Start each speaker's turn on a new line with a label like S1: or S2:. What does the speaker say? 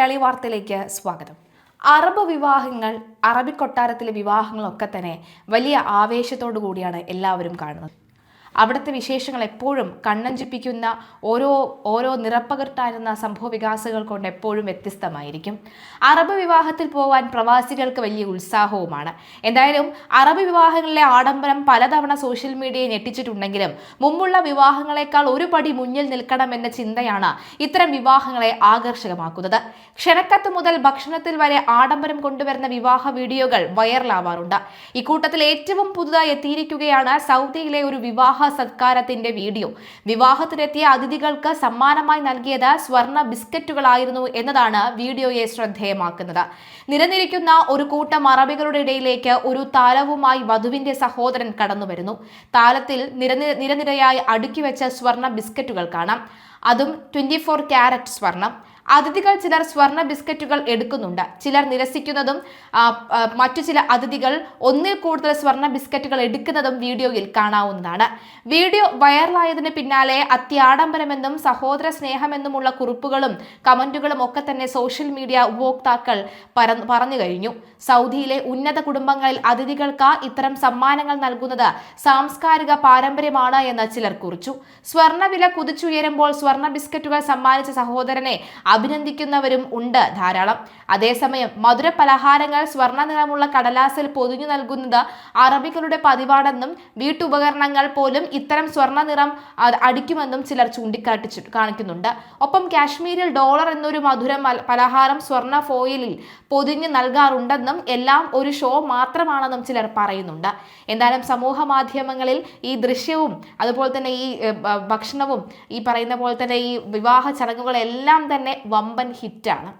S1: മലയാളി വാർത്തയിലേക്ക് സ്വാഗതം. അറബ് വിവാഹങ്ങൾ അറബി കൊട്ടാരത്തിലെ വിവാഹങ്ങളൊക്കെ തന്നെ വലിയ ആവേശത്തോടു കൂടിയാണ് എല്ലാവരും കാണുന്നത്. അവിടുത്തെ വിശേഷങ്ങൾ എപ്പോഴും കണ്ണഞ്ചിപ്പിക്കുന്ന ഓരോ ഓരോ നിറപ്പകർത്തായിരുന്ന സംഭവ വികാസങ്ങൾ കൊണ്ട് എപ്പോഴും വ്യത്യസ്തമായിരിക്കും. അറബ് വിവാഹത്തിൽ പോകാൻ പ്രവാസികൾക്ക് വലിയ ഉത്സാഹവുമാണ്. എന്തായാലും അറബ് വിവാഹങ്ങളിലെ ആഡംബരം പലതവണ സോഷ്യൽ മീഡിയയെ ഞെട്ടിച്ചിട്ടുണ്ടെങ്കിലും മുമ്പുള്ള വിവാഹങ്ങളെക്കാൾ ഒരു പടി മുന്നിൽ നിൽക്കണമെന്ന ചിന്തയാണ് ഇത്തരം വിവാഹങ്ങളെ ആകർഷകമാക്കുന്നത്. ക്ഷണക്കത്ത് മുതൽ ഭക്ഷണത്തിൽ വരെ ആഡംബരം കൊണ്ടുവരുന്ന വിവാഹ വീഡിയോകൾ വൈറലാവാറുണ്ട്. ഇക്കൂട്ടത്തിൽ ഏറ്റവും പുതുതായി എത്തിയിരിക്കുകയാണ് സൗദിയിലെ ഒരു വിവാഹ സത്കാരത്തിന്റെ വീഡിയോ. വിവാഹത്തിനെത്തിയ അതിഥികൾക്ക് സമ്മാനമായി നൽകിയത് സ്വർണ ബിസ്ക്കറ്റുകളായിരുന്നു എന്നതാണ് വീഡിയോയെ ശ്രദ്ധേയമാക്കുന്നത്. നിരന്നിരിക്കുന്ന ഒരു കൂട്ടം അറബികളുടെ ഇടയിലേക്ക് ഒരു താലവുമായി വധുവിന്റെ സഹോദരൻ കടന്നു വരുന്നു താലത്തിൽ നിരനി നിരനിരയായി അടുക്കി വെച്ച സ്വർണ ബിസ്ക്കറ്റുകൾ കാണാം. അതും ട്വന്റി ഫോർ ക്യാരറ്റ് സ്വർണം. അതിഥികൾ ചിലർ സ്വർണ ബിസ്ക്കറ്റുകൾ എടുക്കുന്നുണ്ട്. ചിലർ നിരസിക്കുന്നതും മറ്റു ചില അതിഥികൾ ഒന്നിൽ കൂടുതൽ സ്വർണ ബിസ്ക്കറ്റുകൾ എടുക്കുന്നതും വീഡിയോയിൽ കാണാവുന്നതാണ്. വീഡിയോ വൈറലായതിന് പിന്നാലെ അത്യാഡംബരമെന്നും സഹോദര സ്നേഹമെന്നുമുള്ള കുറിപ്പുകളും കമന്റുകളും ഒക്കെ തന്നെ സോഷ്യൽ മീഡിയ ഉപഭോക്താക്കൾ പറഞ്ഞു കഴിഞ്ഞു. സൗദിയിലെ ഉന്നത കുടുംബങ്ങളിൽ അതിഥികൾക്ക് ഇത്തരം സമ്മാനങ്ങൾ നൽകുന്നത് സാംസ്കാരിക പാരമ്പര്യമാണ് എന്ന് ചിലർ കുറിച്ചു. സ്വർണവില കുതിച്ചുയരുമ്പോൾ സ്വർണ ബിസ്ക്കറ്റുകൾ സമ്മാനിച്ച സഹോദരനെ അഭിനന്ദിക്കുന്നവരും ഉണ്ട് ധാരാളം. അതേസമയം മധുര പലഹാരങ്ങൾ സ്വർണ നിറമുള്ള കടലാസിൽ പൊതിഞ്ഞു നൽകുന്നത് അറബികളുടെ പതിവാണെന്നും വീട്ടുപകരണങ്ങൾ പോലും ഇത്തരം സ്വർണ നിറം അടിക്കുമെന്നും ചിലർ ചൂണ്ടിക്കാട്ടിച്ചു കാണിക്കുന്നുണ്ട്. ഒപ്പം കാശ്മീരിൽ ഡോളർ എന്നൊരു മധുര പലഹാരം സ്വർണ ഫോയിലിൽ പൊതിഞ്ഞു നൽകാറുണ്ടെന്നും എല്ലാം ഒരു ഷോ മാത്രമാണെന്നും ചിലർ പറയുന്നുണ്ട്. എന്തായാലും സമൂഹ മാധ്യമങ്ങളിൽ ഈ ദൃശ്യവും അതുപോലെ തന്നെ ഈ ഭക്ഷണവും ഈ പറയുന്ന പോലെ തന്നെ ഈ വിവാഹ ചടങ്ങുകളെല്ലാം തന്നെ വമ്പൻ ഹിറ്റാണ്.